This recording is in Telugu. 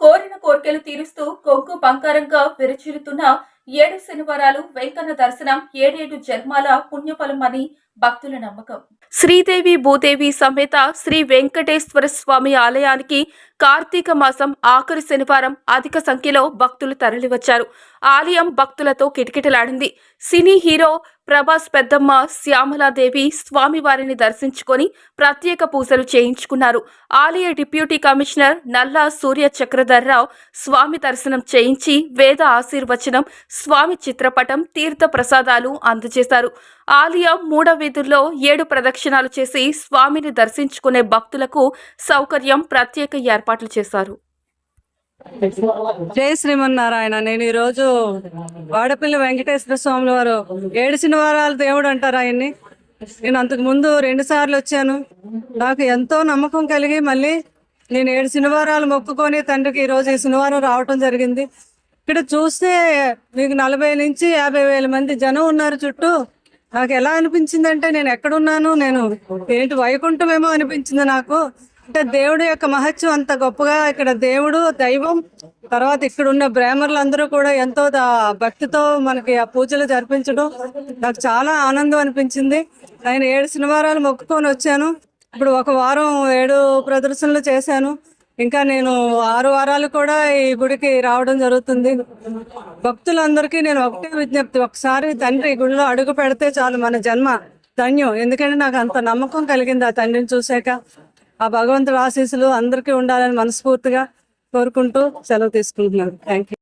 కోరిన కోర్కెలు తీరుస్తూ కొంకు బంగారంగా విరచిల్లుతున్న ఏడు శనివారాలు వెంకన్న దర్శనం ఏడేడు జన్మాల పుణ్యఫలం అని భక్తుల నమ్మకం. శ్రీదేవి భూదేవి సమేత శ్రీ వెంకటేశ్వర స్వామి ఆలయానికి కార్తీక మాసం ఆఖరి శనివారం అధిక సంఖ్యలో భక్తులు తరలివచ్చారు. ఆలయం భక్తులతో కిటకిటలాడింది. సినీ హీరో ప్రభాస్ పెద్దమ్మ శ్యామలాదేవి స్వామివారిని దర్శించుకొని ప్రత్యేక పూజలు చేయించుకున్నారు. ఆలయ డిప్యూటీ కమిషనర్ నల్లా సూర్య చక్రధర్రావు స్వామి దర్శనం చేయించి వేద ఆశీర్వచనం స్వామి చిత్రపటం తీర్థ ప్రసాదాలు అందజేశారు. ఆలయం మూడవ వీధుల్లో ఏడు ప్రదక్షిణాలు చేసి స్వామిని దర్శించుకునే భక్తులకు సౌకర్యం ప్రత్యేక ఏర్పాట్లు చేశారు. జై శ్రీమన్నారాయణ. నేను ఈరోజు వాడపల్లి వెంకటేశ్వర స్వామి వారు ఏడు శనివారాలు దేవుడు అంటారు ఆయన్ని. నేను అంతకు ముందు రెండు సార్లు వచ్చాను. నాకు ఎంతో నమ్మకం కలిగి మళ్ళీ నేను ఏడు శనివారాలు మొక్కుకొని తండ్రికి ఈరోజు ఈ శనివారం రావటం జరిగింది. ఇక్కడ చూస్తే మీకు నలభై నుంచి యాభై వేల మంది జనం ఉన్నారు చుట్టూ. నాకు ఎలా అనిపించిందంటే నేను ఎక్కడున్నాను నేను ఏంటి వైకుంఠమేమో అనిపించింది నాకు. అంటే దేవుడి యొక్క మహత్యం అంత గొప్పగా ఇక్కడ దేవుడు దైవం తర్వాత ఇక్కడ ఉన్న బ్రాహ్మణులు అందరూ కూడా ఎంతో భక్తితో మనకి ఆ పూజలు జరిపించడం నాకు చాలా ఆనందం అనిపించింది. నేను ఏడు శనివారాలు మొక్కుకొని వచ్చాను. ఇప్పుడు ఒక వారం ఏడు ప్రదర్శనలు చేశాను. ఇంకా నేను ఆరు వారాలు కూడా ఈ గుడికి రావడం జరుగుతుంది. భక్తులందరికీ నేను ఒకటే విజ్ఞప్తి ఒకసారి తండ్రి గుడిలో అడుగు పెడితే చాలు మన జన్మ ధన్యం. ఎందుకంటే నాకు అంత నమ్మకం కలిగింది ఆ తండ్రిని చూశాక. ఆ భగవంతుడు ఆశీస్సులు అందరికీ ఉండాలని మనస్ఫూర్తిగా కోరుకుంటూ సెలవు తీసుకుంటున్నాను. Thank you